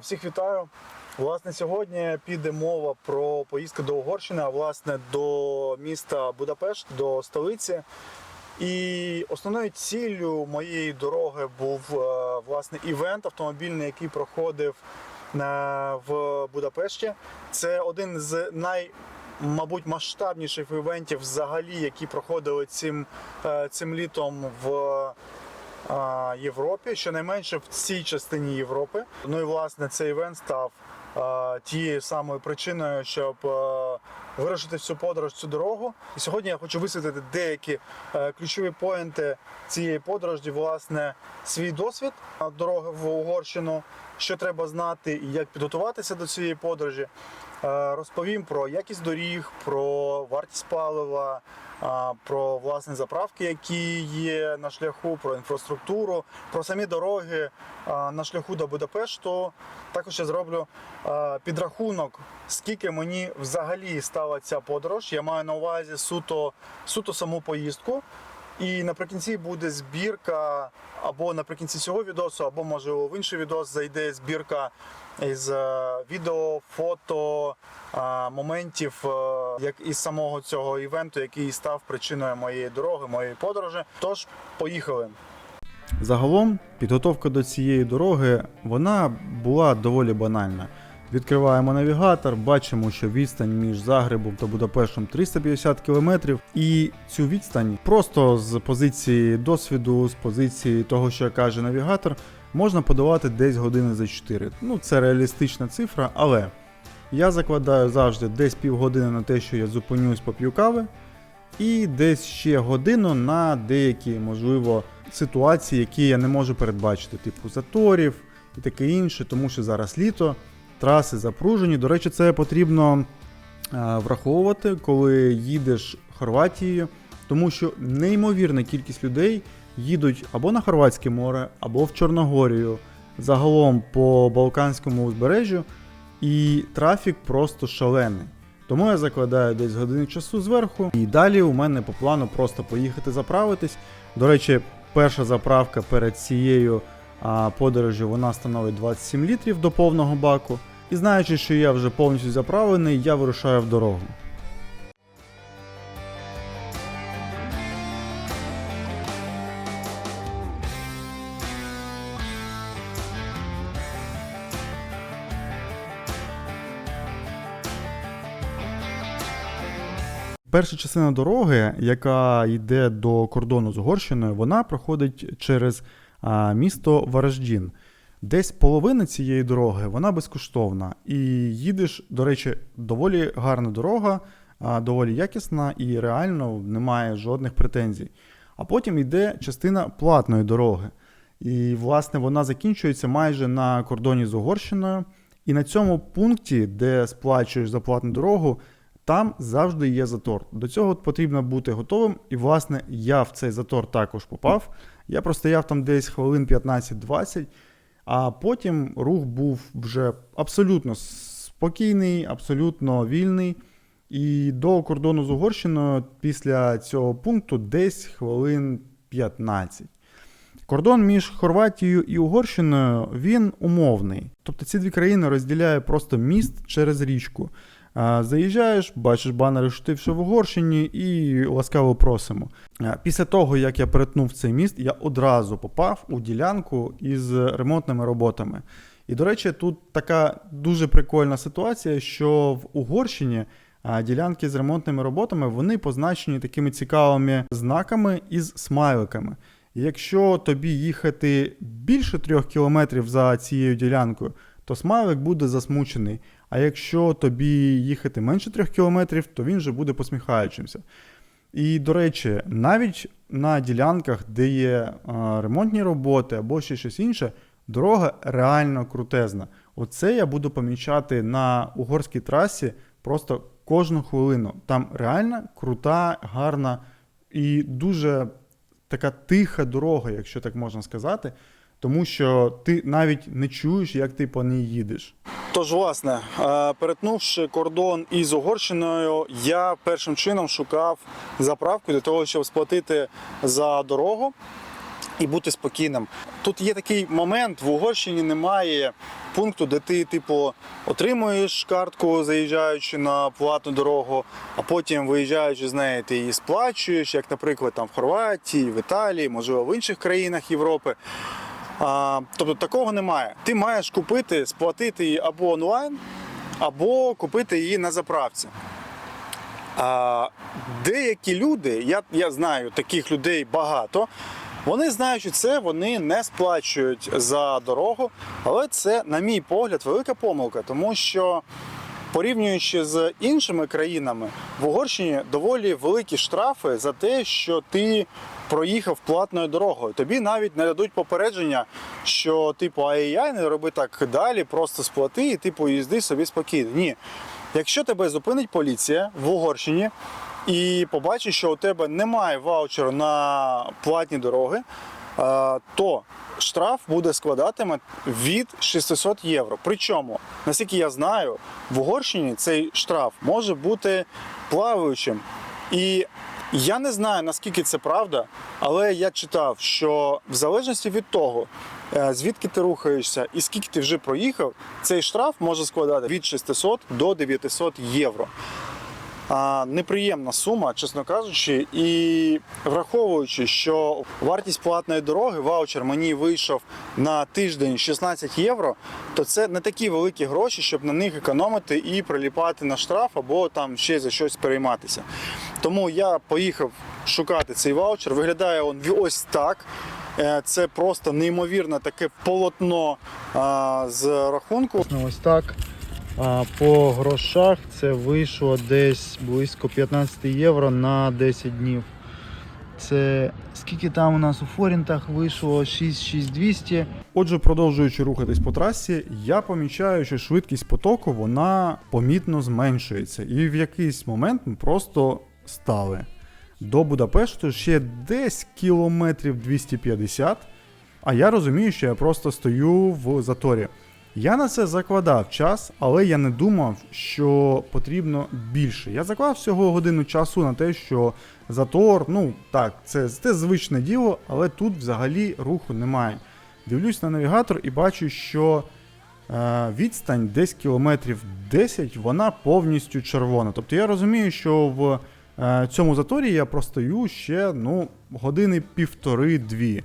Всіх вітаю. Власне, сьогодні піде мова про поїздку до Угорщини, а власне до міста Будапешт, до столиці. І основною ціллю моєї дороги був е, власне івент автомобільний, який проходив е, в Будапешті. Це один з най, мабуть, масштабніших івентів взагалі, які проходили цим, е, цим літом в Європі, щонайменше в цій частині Європи. Ну і власне цей івент став тією самою причиною, щоб вирушити всю подорож цю дорогу. І сьогодні я хочу висвітлити деякі е, ключові поінти цієї подорожі, власне, свій досвід дороги в Угорщину, що треба знати і як підготуватися до цієї подорожі. Е, Розповім про якість доріг, про вартість палива, про власне заправки, які є на шляху, про інфраструктуру, про самі дороги на шляху до Будапешту. Також я зроблю підрахунок, скільки мені взагалі стала ця подорож. Я маю на увазі суто, суто саму поїздку. І наприкінці буде збірка, або наприкінці цього відосу, або можливо в інший відос зайде збірка із е, відео, фото, е, моментів, е, як із самого цього івенту, який став причиною моєї дороги, моєї подорожі. Тож, поїхали. Загалом, підготовка до цієї дороги вона була доволі банальна. Відкриваємо навігатор, бачимо, що відстань між Загребом та Будапештом 350 км, і цю відстань просто з позиції досвіду, з позиції того, що каже навігатор, можна подолати десь години за 4. Ну, це реалістична цифра, але я закладаю завжди десь півгодини на те, що я зупинюсь поп'ю кави, і десь ще годину на деякі, можливо, ситуації, які я не можу передбачити, типу заторів і таке інше, тому що зараз літо, траси запружені. До речі, це потрібно е, враховувати, коли їдеш Хорватією, тому що неймовірна кількість людей їдуть або на Хорватське море, або в Чорногорію, загалом по Балканському узбережжю, і трафік просто шалений. Тому я закладаю десь години часу зверху, і далі у мене по плану просто поїхати заправитись. До речі, перша заправка перед цією подорожю вона становить 27 літрів до повного баку. І знаючи, що я вже повністю заправлений, я вирушаю в дорогу. Перша частина дороги, яка йде до кордону з Угорщиною, вона проходить через місто Вараждін. Десь половина цієї дороги вона безкоштовна. І їдеш, до речі, доволі гарна дорога, доволі якісна і реально немає жодних претензій. А потім йде частина платної дороги. І, власне, вона закінчується майже на кордоні з Угорщиною. І на цьому пункті, де сплачуєш за платну дорогу, там завжди є затор. До цього потрібно бути готовим. І, власне, я в цей затор також попав. Я простояв там десь хвилин 15-20, а потім рух був вже абсолютно спокійний, абсолютно вільний. І до кордону з Угорщиною після цього пункту десь хвилин 15. Кордон між Хорватією і Угорщиною він умовний. Тобто ці дві країни розділяє просто міст через річку. Заїжджаєш, бачиш банери, що ти вже в Угорщині, і ласкаво просимо. Після того, як я перетнув цей міст, я одразу попав у ділянку із ремонтними роботами. І, до речі, тут така дуже прикольна ситуація, що в Угорщині ділянки з ремонтними роботами вони позначені такими цікавими знаками із смайликами. І Якщо тобі їхати більше трьох кілометрів за цією ділянкою, то смайлик буде засмучений. А якщо тобі їхати менше трьох кілометрів, то він вже буде посміхаючимся. І, до речі, навіть на ділянках, де є а, ремонтні роботи або ще щось інше, дорога реально крутезна. Оце я буду помічати на угорській трасі просто кожну хвилину. Там реально крута, гарна і дуже така тиха дорога, якщо так можна сказати. Тому що ти навіть не чуєш, як ти по ній їдеш. Тож, власне, е, перетнувши кордон із Угорщиною, я першим чином шукав заправку для того, щоб сплатити за дорогу і бути спокійним. Тут є такий момент: в Угорщині немає пункту, де ти, типу, отримуєш картку, заїжджаючи на платну дорогу, а потім виїжджаючи з неї, ти її сплачуєш, як, наприклад, там в Хорватії, в Італії, можливо, в інших країнах Європи. А, тобто такого немає. Ти маєш купити, сплатити її або онлайн, або купити її на заправці. А деякі люди, я, я знаю таких людей багато. Вони знаючи це, вони не сплачують за дорогу, але це, на мій погляд, велика помилка, тому що порівнюючи з іншими країнами, в Угорщині доволі великі штрафи за те, що ти проїхав платною дорогою. Тобі навіть не дадуть попередження, що типу ай-яй, не роби так далі, просто сплати і типу їзди собі спокійно. Ні. Якщо тебе зупинить поліція в Угорщині і побачить, що у тебе немає ваучеру на платні дороги, то штраф буде складатиме від 600 євро. Причому, наскільки я знаю, в Угорщині цей штраф може бути плаваючим. І я не знаю наскільки це правда, але я читав, що в залежності від того, е, звідки ти рухаєшся і скільки ти вже проїхав, цей штраф може складати від 600 до 900 євро. Неприємна сума, чесно кажучи, і враховуючи, що вартість платної дороги, ваучер мені вийшов на тиждень 16 євро, то це не такі великі гроші, щоб на них економити і приліпати на штраф або там ще за щось перейматися. Тому я поїхав шукати цей ваучер. Виглядає він ось так. Е, Це просто неймовірне таке полотно з рахунку. Ось так. А по грошах це вийшло десь близько 15 євро на 10 днів. Це скільки там у нас у форінтах вийшло 6-6200. Отже, продовжуючи рухатись по трасі, я помічаю, що швидкість потоку вона помітно зменшується. І в якийсь момент ми просто стали. До Будапешту ще десь кілометрів 250, а я розумію, що я просто стою в заторі. Я на це закладав час, але я не думав, що потрібно більше. Я заклав всього годину часу на те, що затор, ну так, це, це звичне діло, але тут взагалі руху немає. Дивлюсь на навігатор і бачу, що е, відстань десь кілометрів 10, вона повністю червона. Тобто я розумію, що в е, цьому заторі я простою ще ну, години півтори-дві.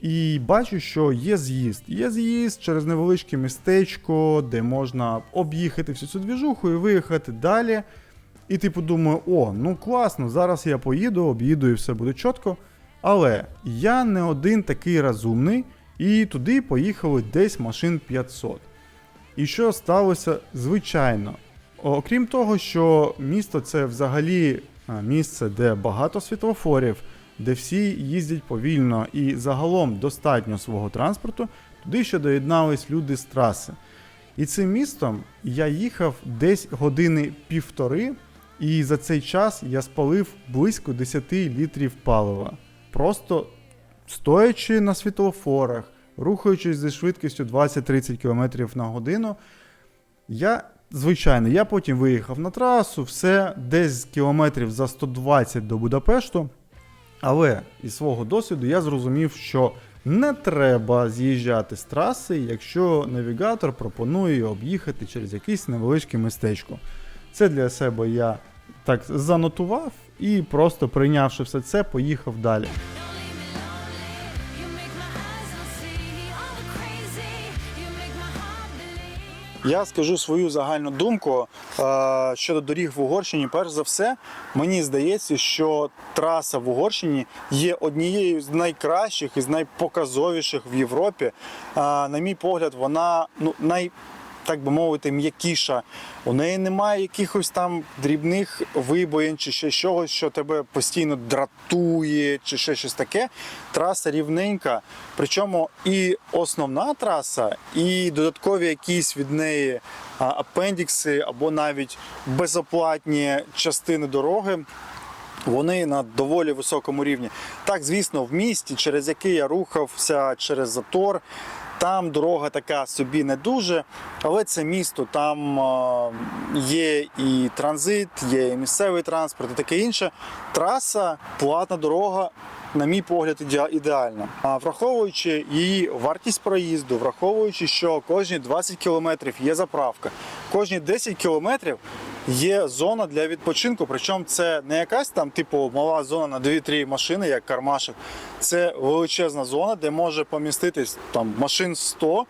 І бачу, що є з'їзд. Є з'їзд через невеличке містечко, де можна об'їхати всю цю двіжуху і виїхати далі. І типу думаю, о, ну класно, зараз я поїду, об'їду і все буде чітко. Але я не один такий розумний, і туди поїхали десь машин 500. І що сталося звичайно? Окрім того, що місто це взагалі місце, де багато світлофорів, де всі їздять повільно і загалом достатньо свого транспорту, туди ще доєднались люди з траси. І цим містом я їхав десь години півтори, і за цей час я спалив близько 10 літрів палива. Просто стоячи на світлофорах, рухаючись зі швидкістю 20-30 км на годину, я, звичайно, я потім виїхав на трасу, все десь кілометрів за 120 до Будапешту. Але із свого досвіду я зрозумів, що не треба з'їжджати з траси, якщо навігатор пропонує об'їхати через якесь невеличке містечко. Це для себе я так занотував і просто прийнявши все це, поїхав далі. Я скажу свою загальну думку е, щодо доріг в Угорщині. Перш за все, мені здається, що траса в Угорщині є однією з найкращих і з найпоказовіших в Європі. Е, на мій погляд, вона ну най. Так би мовити, м'якіша. У неї немає якихось там дрібних вибоїн чи ще чогось, що тебе постійно дратує, чи ще щось таке. Траса рівненька. Причому і основна траса, і додаткові якісь від неї апендікси або навіть безоплатні частини дороги. Вони на доволі високому рівні. Так, звісно, в місті, через який я рухався через затор, там дорога така собі не дуже, але це місто, там є і транзит, є і місцевий транспорт, і таке інше. Траса, платна дорога на мій погляд, ідеальна. А враховуючи її вартість проїзду, враховуючи, що кожні 20 кілометрів є заправка, кожні 10 кілометрів є зона для відпочинку. Причому це не якась там, типу, мала зона на 2-3 машини, як кармашек. Це величезна зона, де може поміститись там машин 100. Е,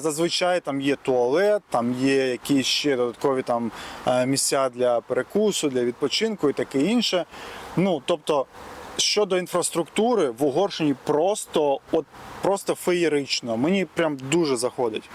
Зазвичай там є туалет, там є якісь ще додаткові там е, місця для перекусу, для відпочинку і таке інше. Ну тобто. Щодо інфраструктури в Угорщині просто от просто феєрично. Мені прям дуже заходить.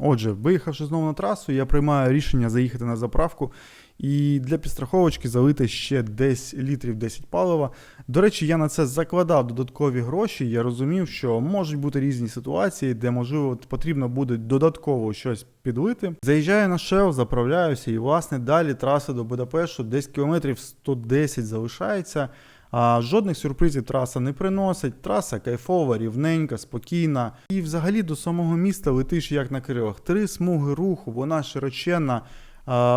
Отже, виїхавши знову на трасу, я приймаю рішення заїхати на заправку і для підстраховочки залити ще десь літрів 10 палива. До речі, я на це закладав додаткові гроші. Я розумів, що можуть бути різні ситуації, де можливо потрібно буде додатково щось підлити. Заїжджаю на Shell, заправляюся, і власне далі траса до Будапешту десь кілометрів 110 залишається. А жодних сюрпризів траса не приносить. Траса кайфова, рівненька, спокійна. І взагалі до самого міста летиш як на крилах. Три смуги руху, вона широченна.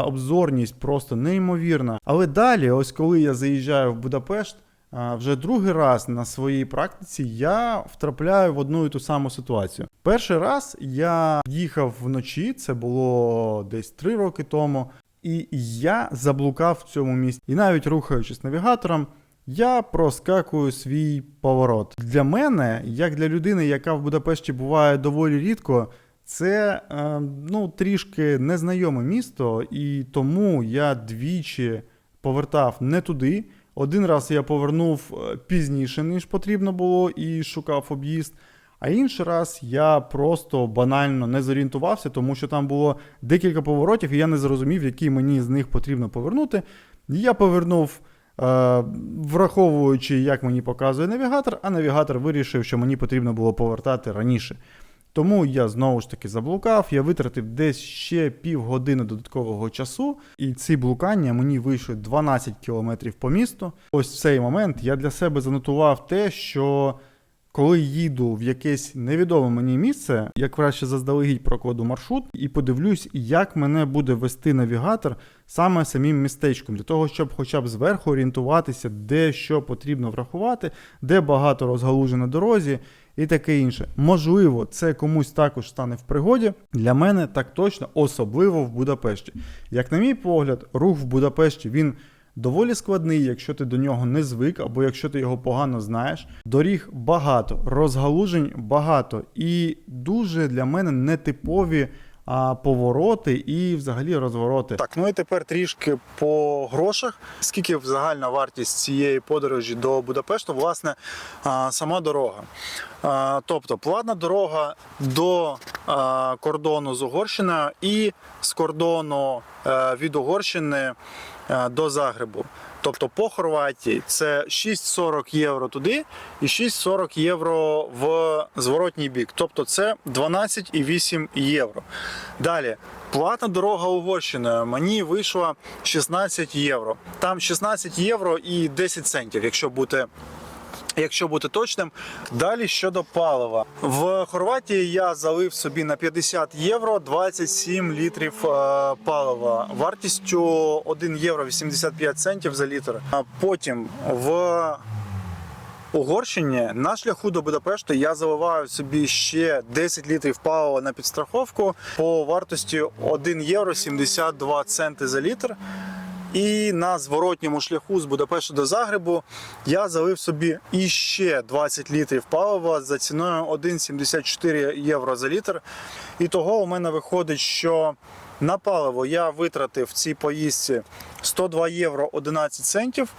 Обзорність просто неймовірна. Але далі, ось коли я заїжджаю в Будапешт, вже другий раз на своїй практиці я втрапляю в одну і ту саму ситуацію. Перший раз я їхав вночі, це було десь три роки тому, і я заблукав в цьому місці. І навіть рухаючись навігатором, я проскакую свій поворот. Для мене, як для людини, яка в Будапешті буває доволі рідко, це е, ну, трішки незнайоме місто, і тому я двічі повертав не туди. Один раз я повернув е, пізніше, ніж потрібно було, і шукав об'їзд. А інший раз я просто банально не зорієнтувався, тому що там було декілька поворотів, і я не зрозумів, який мені з них потрібно повернути. Я повернув, враховуючи, як мені показує навігатор, а навігатор вирішив, що мені потрібно було повертати раніше. Тому я знову ж таки заблукав, я витратив десь ще півгодини додаткового часу, і ці блукання мені вийшли 12 кілометрів по місту. Ось в цей момент я для себе занотував те, що коли їду в якесь невідоме мені місце, я краще заздалегідь прокладу маршрут і подивлюсь, як мене буде вести навігатор саме самим містечком, для того, щоб хоча б зверху орієнтуватися, де що потрібно врахувати, де багато розгалужень дорозі і таке інше. Можливо, це комусь також стане в пригоді. Для мене так точно, особливо в Будапешті. Як на мій погляд, рух в Будапешті він доволі складний, якщо ти до нього не звик, або якщо ти його погано знаєш. Доріг багато, розгалужень багато, і дуже для мене нетипові а, повороти і взагалі розвороти. Так, ну і тепер трішки по грошах. Скільки загальна вартість цієї подорожі до Будапешту, власне, сама дорога. Тобто платна дорога до кордону з Угорщиною і з кордону е, від Угорщини е, до Загребу. Тобто по Хорватії це 6,40 євро туди і 6,40 євро в зворотній бік. Тобто це 12,8 євро. Далі. Платна дорога Угорщиною мені вийшла 16 євро. Там 16 євро і 10 центів, якщо бути Якщо бути точним, далі щодо палива в Хорватії я залив собі на 50 євро 27 літрів е, палива вартістю 1 євро 85 центів за літр. А потім в Угорщині на шляху до Будапешту я заливаю собі ще 10 літрів палива на підстраховку по вартості 1 євро 72 центи за літр. І на зворотньому шляху з Будапешту до Загребу я залив собі іще 20 літрів палива за ціною 1,74 євро за літр. І того у мене виходить, що на паливо я витратив в цій поїздці 102 євро 11 центів.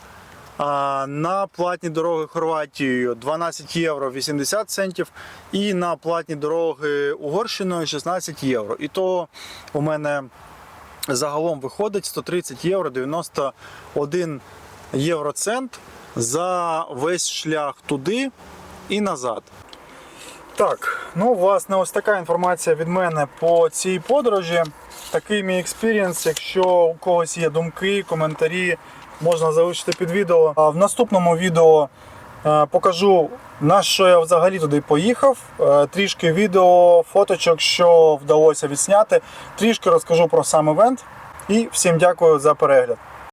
А на платні дороги Хорватією 12 євро 80 центів, і на платні дороги Угорщиною 16 євро. І то у мене загалом виходить 130 євро 91 євроцент за весь шлях туди і назад. Так, ну власне, ось така інформація від мене по цій подорожі. Такий мій експірієнс. Якщо у когось є думки, коментарі, можна залишити під відео. А в наступному відео е, покажу, на що я взагалі туди поїхав. Е, Трішки відео, фоточок, що вдалося відсняти. Трішки розкажу про сам івент. І всім дякую за перегляд.